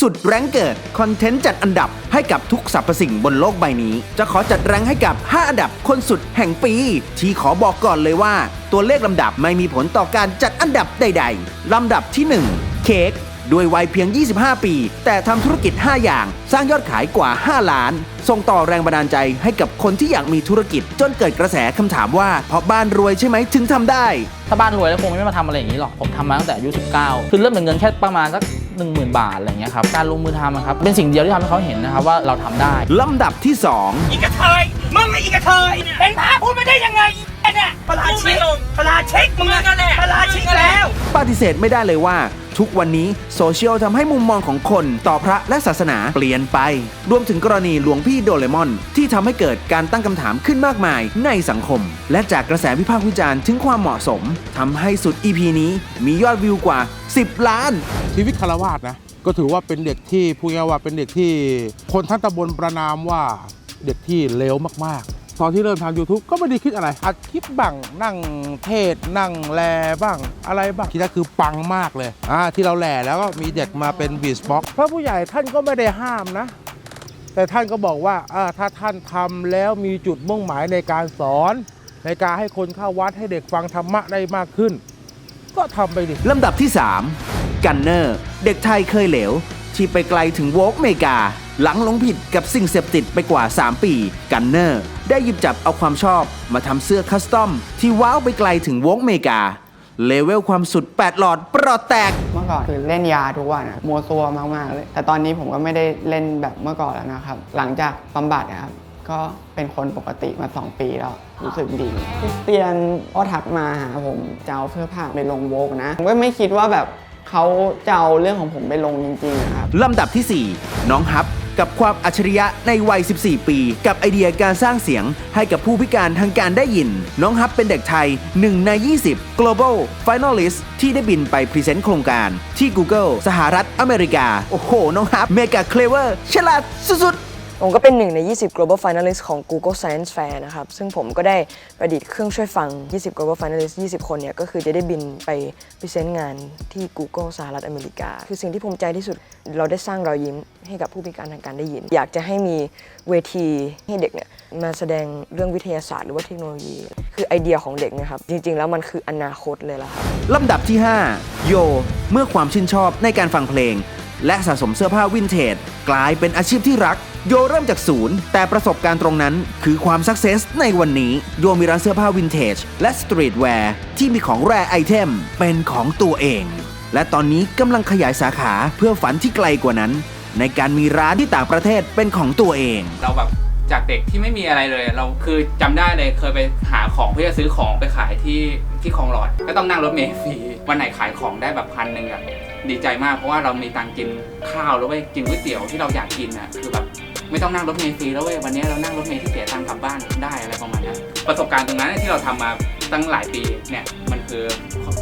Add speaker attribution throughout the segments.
Speaker 1: สุดแรงเกิดคอนเทนต์จัดอันดับให้กับทุกสรรพสิ่งบนโลกใบนี้ จะขอจัดแรงให้กับ 5 อันดับคนสุดแห่งปี ที่ขอบอกก่อนเลยว่า ตัวเลขลำดับไม่มีผลต่อการจัดอันดับใด ๆ ลำดับที่ 1 เค้กด้วยวัยเพียง 25 ปี แต่ทำธุรกิจ 5 อย่าง สร้างยอดขายกว่า 5 ล้าน ส่งต่อแรงบันดาลใจให้กับคนที่อยากมีธุรกิจ จนเกิดกระแสคำถามว่า เพราะบ้านรวยใช่ไหมถึงทำได้
Speaker 2: ถ้าบ้านรวยแล้วคงไม่มาทำอะไรอย่างนี้หรอก ผมทำมาตั้งแต่อายุ 19 คือเริ่มจากเงินแค่ประมาณสัก 1 0,000 บาทอะไรอย่างเงี้ยครับการลงมือทำอะครับเป็นสิ่งเดียวที่ทำให้เขาเห็นนะครับว่าเราทำได้
Speaker 1: ลำดับที่
Speaker 3: อีกระเทยมึงไอ้อีกระเทยเป็นพระพูดไม่ได้ยังไงไอ้เนี่ยปลาชิกปลาชิกมึงก็แหละปลาชิกแล้ว
Speaker 1: 2 ปฏิเสธไม่ได้เลยว่า ทุกวันนี้โซเชียลทำให้มุมมองของคนต่อพระและศาสนาเปลี่ยนไป รวมถึงกรณีหลวงพี่โดเรมอน ที่ทำให้เกิดการตั้งคำถามขึ้นมากมายในสังคม และจากกระแสวิพากษ์วิจารณ์ถึงความเหมาะสมทำให้สุด EP นี้มียอดวิวกว่า 10 ล้าน
Speaker 4: ชีวิตคารวาสนะ ก็ถือว่าเป็นเด็กที่พูดง่ายๆว่าเป็นเด็กที่คนทั้งตำบลประนามว่าเด็กที่เลวมากๆ ตอนที่เริ่มทำ YouTube ก็ไม่ได้คิดอะไรอัดคลิปบ้างนั่งเทศน์นั่งแลบ้างอะไรบ้างที่นั่นคือปังมากเลยอ่าที่เราแหล่แล้วก็มีเด็กมาเป็นบีสบ็อกพระผู้ใหญ่ท่านก็ไม่ได้ห้ามนะ แต่ท่านก็บอกว่าอ่าถ้าท่านทำแล้วมีจุดมุ่งหมายในการสอน ในการให้คนเข้าวัดให้เด็กฟังธรรมะได้มากขึ้น ก็ทำไปดิ
Speaker 1: ลำดับที่ 3 กันเนอร์ เด็กไทยเคยเหลว ที่ไปไกลถึงโวกเมกา หลังหลงผิดกับสิ่งเสพติดไปกว่า 3 ปี กันเนอร์ ได้หยิบจับเอาความชอบมาทำเสื้อคัสตอม ที่ว้าวไปไกลถึงโวกเมกา เลเวลความสุด 8 หลอดปลอดแตก
Speaker 5: เมื่อก่อนคือเล่นยาทุกวันอะมัวซัวมากๆเลย แต่ตอนนี้ผมก็ไม่ได้เล่นแบบเมื่อก่อนแล้วนะครับ หลังจากบำบัดนะครับ ก็เป็นคนปกติมา 2 ปีแล้ว รู้สึกดีคริสเตียนก็ทักมาหาผมจะเอาเสื้อผ้าไปลงโวกนะ ผมก็ไม่คิดว่าแบบเขาจะเอาเรื่องของผมไปลงจริงๆนะครับ
Speaker 1: ลำดับที่ 4 น้องฮับ กับความอัจฉริยะในวัย 14 ปี กับไอเดียการสร้างเสียงให้กับผู้พิการทางการได้ยิน น้องฮับเป็นเด็กไทย 1 ใน 20 global finalist ที่ได้บินไปพรีเซนต์โครงการ ที่ Google สหรัฐอเมริกา โอ้โห น้องฮับเมกาเคลเวอร์ฉลาดสุดๆ
Speaker 6: ผมก็เป็นหนึ่งใน 20 global finalist ของ Google Science Fair นะครับ ซึ่งผมก็ได้ประดิษฐ์เครื่องช่วยฟัง 20 global finalist 20 คนเนี่ย ก็คือจะได้บินไปพรีเซนต์งานที่ Google สหรัฐอเมริกา คือสิ่งที่ภูมิใจที่สุดเราได้สร้างรอยยิ้ม ให้กับผู้พิการทางการได้ยิน อยากจะให้มีเวทีให้เด็กเนี่ยมาแสดงเรื่องวิทยาศาสตร์หรือว่าเทคโนโลยี คือไอเดียของเด็กนะครับ จริง ๆ แล้วมันคืออนาคตเลยล่ะครับ
Speaker 1: ลำดับที่ 5 โย เมื่อความชื่นชอบในการฟังเพลง และสะสมเสื้อผ้าวินเทจ กลายเป็นอาชีพที่รัก โยเริ่มจากศูนย์ แต่ประสบการณ์ตรงนั้น คือความสักเซสในวันนี้ โยมีร้านเสื้อผ้าวินเทจ และสตรีทแวร์ที่มีของแร่ไอเทมเป็นของตัวเอง และตอนนี้กำลังขยายสาขาเพื่อฝันที่ไกลกว่านั้น ในการมีร้านที่ต่างประเทศเป็นของตัวเอง
Speaker 7: เราแบบจากเด็กที่ไม่มีอะไรเลย เราคือจำได้เลยเคยไปหาของเพื่อจะซื้อของไปขายที่ที่คลองหลอด ก็ต้องนั่งรถเมล์ฟรีวันไหนขายของได้แบบพันหนึ่งอะดีใจมากเพราะว่าเรามีตังค์กินข้าวแล้วเว้ยกินก๋วยเตี๋ยวที่เราอยากกินอะคือแบบไม่ต้องนั่งรถเมล์ฟรีแล้วเว้ยวันนี้เรานั่งรถเมล์ที่เสียตังค์กลับบ้านได้อะไรประมาณนั้นประสบการณ์ตรงนั้นที่เราทำมาตั้งหลายปีเนี่ยมันคือ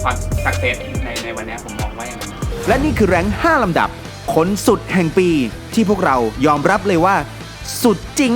Speaker 7: ความสักเซสในในวันนี้ผมมองว่าอย่างนั้น
Speaker 1: และนี่คือแรงค์5ลำดับ ขนสุดแห่งปีที่พวกเรายอมรับเลยว่า สุดจริง